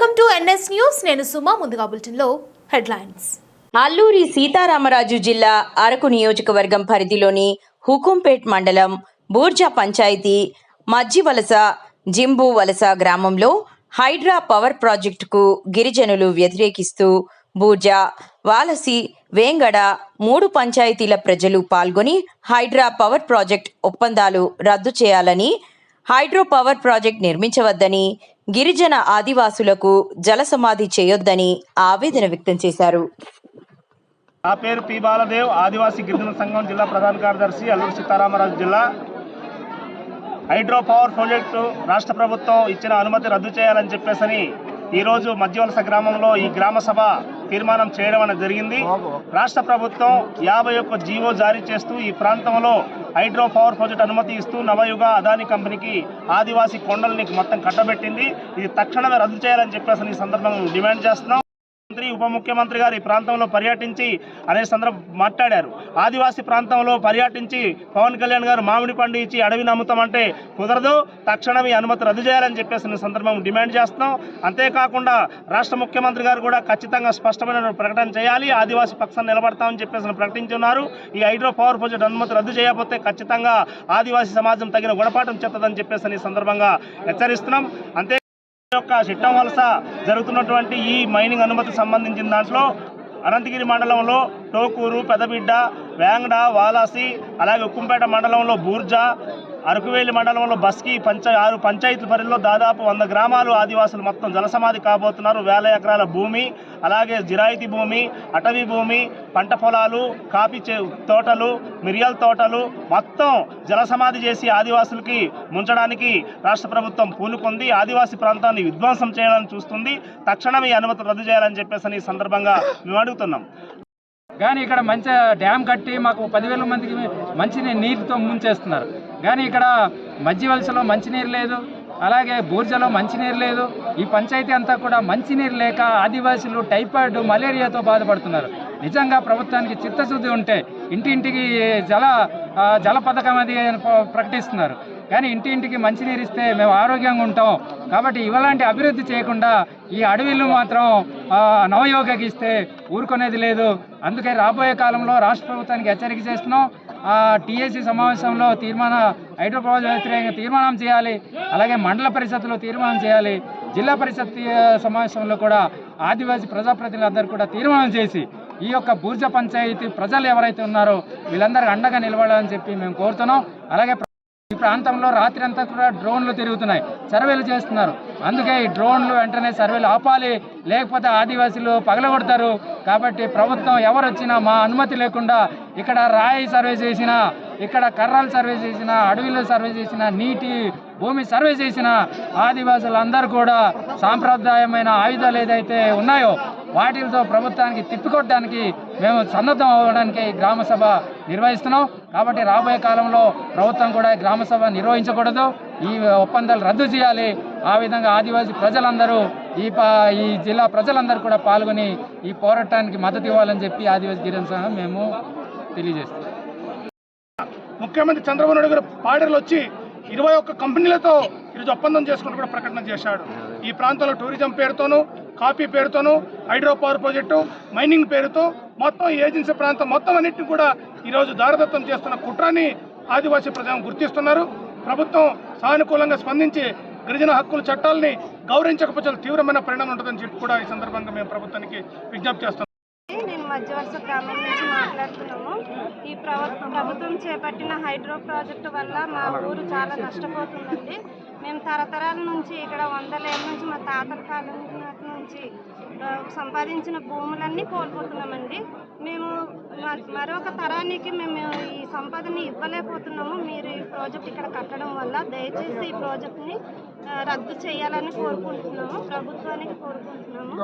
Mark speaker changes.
Speaker 1: Welcome to NS news. నేను సుమా ముందుగా బులెటిన్లో హెడ్లైన్స్.
Speaker 2: అల్లూరి సీతారామరాజు జిల్లా అరకు నియోజకవర్గం పరిధిలోని హుకుంపేట్ మండలం బూర్జా పంచాయతీ మజ్జివలస జింబు వలస గ్రామంలో హైడ్రా పవర్ ప్రాజెక్టుకు గిరిజనులు వ్యతిరేకిస్తూ బూర్జా వాలసి వేంగడ మూడు పంచాయతీల ప్రజలు పాల్గొని హైడ్రా పవర్ ప్రాజెక్ట్ ఒప్పందాలు రద్దు చేయాలని హైడ్రో పవర్ ప్రాజెక్ట్ నిర్మించవద్దని గిరిజన ఆదివాసులకు జలసమాధి చేయొద్దని ఆవేదన వ్యక్తం చేశారు.
Speaker 3: నా పేరు పి బాలదేవ్ ఆదివాసీ గిరిజన సంఘం జిల్లా ప్రధాన కార్యదర్శి అల్లూరు సీతారామరాజు జిల్లా. హైడ్రో పవర్ ప్రాజెక్టు రాష్ట్ర ప్రభుత్వం ఇచ్చిన అనుమతి రద్దు చేయాలని చెప్పేసని ఈరోజు మధ్యవలస గ్రామంలో ఈ గ్రామ సభ తీర్మానం చేయడం అనేది జరిగింది. రాష్ట్ర ప్రభుత్వం యాభై ఒక్క జీవో జారీ చేస్తూ ఈ ప్రాంతంలో హైడ్రో పవర్ ప్రాజెక్ట్ అనుమతి ఇస్తూ నవయుగ అదాని కంపెనీకి ఆదివాసీ కొండల్ని మొత్తం కట్టబెట్టింది. ఇది తక్షణమే రద్దు చేయాలని చెప్పేసి ఈ సందర్భంగా డిమాండ్ చేస్తున్నాం. మంత్రి ఉప ముఖ్యమంత్రి గారు ఈ ప్రాంతంలో పర్యటించి అనే సందర్భం మాట్లాడారు. ఆదివాసీ ప్రాంతంలో పర్యటించి పవన్ కళ్యాణ్ గారు మామిడి పండు ఇచ్చి అడవిని అమ్ముతామంటే కుదరదు. తక్షణం ఈ అనుమతి రద్దు చేయాలని చెప్పేసి సందర్భం డిమాండ్ చేస్తున్నాం. అంతేకాకుండా రాష్ట్ర ముఖ్యమంత్రి గారు కూడా ఖచ్చితంగా స్పష్టమైన ప్రకటన చేయాలి. ఆదివాసీ పక్షాన్ని నిలబడతామని చెప్పేసి ప్రకటించున్నారు. ఈ హైడ్రో పవర్ ప్రాజెక్ట్ అనుమతి రద్దు చేయకపోతే ఖచ్చితంగా ఆదివాసీ సమాజం తగిన గుణపాఠం చెత్తదని చెప్పేసి ఈ సందర్భంగా హెచ్చరిస్తున్నాం. అంతే యొక్క చిట్టం వలస జరుగుతున్నటువంటి ఈ మైనింగ్ అనుమతి సంబంధించిన దాంట్లో అనంతగిరి మండలంలో టోకూరు పెదబిడ్డ వేంగడ వాలాసి అలాగే ఉక్కుంపేట మండలంలో బూర్జా అరకువేలి మండలంలో బస్కి పంచ ఆరు పంచాయతీ పరిధిలో దాదాపు వంద గ్రామాలు ఆదివాసులు మొత్తం జలసమాధి కాబోతున్నారు. వేల ఎకరాల భూమి అలాగే జిరాయితీ భూమి అటవీ భూమి పంట పొలాలు కాఫీ చే తోటలు మిరియాల తోటలు మొత్తం జలసమాధి చేసి ఆదివాసులకి ముంచడానికి రాష్ట్ర ప్రభుత్వం పూనుకుంది. ఆదివాసీ ప్రాంతాన్ని విధ్వంసం చేయాలని చూస్తుంది. తక్షణం ఈ అనుమతి రద్దు చేయాలని చెప్పేసి ఈ సందర్భంగా మేము అడుగుతున్నాం.
Speaker 4: కానీ ఇక్కడ మంచి డ్యామ్ కట్టి మాకు పదివేల మందికి మంచి నీటితో ముంచేస్తున్నారు. కానీ ఇక్కడ మజ్జి వలసలో మంచినీరు లేదు అలాగే బూర్జలో మంచినీరు లేదు. ఈ పంచాయతీ అంతా కూడా మంచినీరు లేక ఆదివాసులు టైఫాయిడ్ మలేరియాతో బాధపడుతున్నారు. నిజంగా ప్రభుత్వానికి చిత్తశుద్ధి ఉంటే ఇంటింటికి జల జల పథకం అది ప్రకటిస్తున్నారు. కానీ ఇంటి ఇంటికి మంచినీరు ఇస్తే మేము ఆరోగ్యంగా ఉంటాం. కాబట్టి ఇవలాంటి అభివృద్ధి చేయకుండా ఈ అడవిలు మాత్రం నవయోగకి ఇస్తే ఊరుకునేది లేదు. అందుకే రాబోయే కాలంలో రాష్ట్ర ప్రభుత్వానికి హెచ్చరిక చేస్తున్నాం. టీఏసీ సమావేశంలో తీర్మాన హైడ్రో వ్యతిరేకంగా తీర్మానం చేయాలి. అలాగే మండల పరిషత్తులో తీర్మానం చేయాలి. జిల్లా పరిషత్ సమావేశంలో కూడా ఆదివాసీ ప్రజాప్రతినిధులందరూ కూడా తీర్మానం చేసి ఈ యొక్క బూర్జ పంచాయతీ ప్రజలు ఎవరైతే ఉన్నారో వీళ్ళందరికీ అండగా నిలబడాలని చెప్పి మేము కోరుతున్నాం. అలాగే ఈ ప్రాంతంలో రాత్రి అంతా కూడా డ్రోన్లు తిరుగుతున్నాయి. సర్వేలు చేస్తున్నారు. అందుకే ఈ డ్రోన్లు వెంటనే సర్వేలు ఆపాలి. లేకపోతే ఆదివాసీలు పగలగొడతారు. కాబట్టి ప్రభుత్వం ఎవరు వచ్చినా మా అనుమతి లేకుండా ఇక్కడ రాయి సర్వే చేసినా ఇక్కడ కర్రలు సర్వే చేసినా అడవిలో సర్వే చేసినా నీటి భూమి సర్వే చేసిన ఆదివాసులందరూ కూడా సాంప్రదాయమైన ఆయుధాలు ఏదైతే ఉన్నాయో వాటితో ప్రభుత్వానికి తిప్పికొట్టడానికి మేము సన్నద్ధం అవ్వడానికి గ్రామసభ గ్రామ సభ నిర్వహిస్తున్నాం. కాబట్టి రాబోయే కాలంలో ప్రభుత్వం కూడా గ్రామసభ గ్రామ సభ నిర్వహించకూడదు. ఈ ఒప్పందాలు రద్దు చేయాలి. ఆ విధంగా ఆదివాసీ ప్రజలందరూ ఈ పా ఈ జిల్లా ప్రజలందరూ కూడా పాల్గొని ఈ పోరాటానికి మద్దతు ఇవ్వాలని చెప్పి ఆదివాసీ గిరిజన సంఘం మేము తెలియజేస్తాం
Speaker 5: ముఖ్యమంత్రి చంద్రబాబు నాయుడు గారు పాడర్లు వచ్చి ఇరవై ఒక్క కంపెనీలతో ఈరోజు ఒప్పందం చేసుకుని కూడా ప్రకటన చేశాడు. ఈ ప్రాంతంలో టూరిజం పేరుతోనూ కాఫీ పేరుతోనూ హైడ్రో పవర్ ప్రాజెక్టు మైనింగ్ పేరుతో మొత్తం ఏజెన్సీ ప్రాంతం మొత్తం అన్నింటినీ కూడా ఈరోజు దారదత్తం చేస్తున్న కుట్రాన్ని ఆదివాసీ ప్రజలను గుర్తిస్తున్నారు. ప్రభుత్వం సానుకూలంగా స్పందించి గిరిజన హక్కుల చట్టాలని గౌరవించకపోతే తీవ్రమైన పరిణామం ఉంటుందని చెప్పి కూడా ఈ సందర్భంగా మేము ప్రభుత్వానికి విజ్ఞప్తి చేస్తున్నాం.
Speaker 6: నేను మధ్యవలస గ్రామం నుంచి మాట్లాడుతున్నాము. ఈ ప్రభుత్వం చేపట్టిన హైడ్రో ప్రాజెక్టు వల్ల మా ఊరు చాలా నష్టపోతుందండి. మేము తరతరాల నుంచి ఇక్కడ వందల ఏళ్ళ నుంచి మా తాతల కాలం నుంచి సంపాదించిన భూములన్నీ కోల్పోతున్నామండి. మేము మరొక తరానికి మేము ఈ సంపదని ఇవ్వలేకపోతున్నాము. మీరు ఈ ప్రాజెక్ట్ ఇక్కడ కట్టడం వల్ల దయచేసి ఈ ప్రాజెక్ట్ని రద్దు చేయాలని కోరుకుంటున్నాము. ప్రభుత్వానికి కోరుకుంటున్నాము.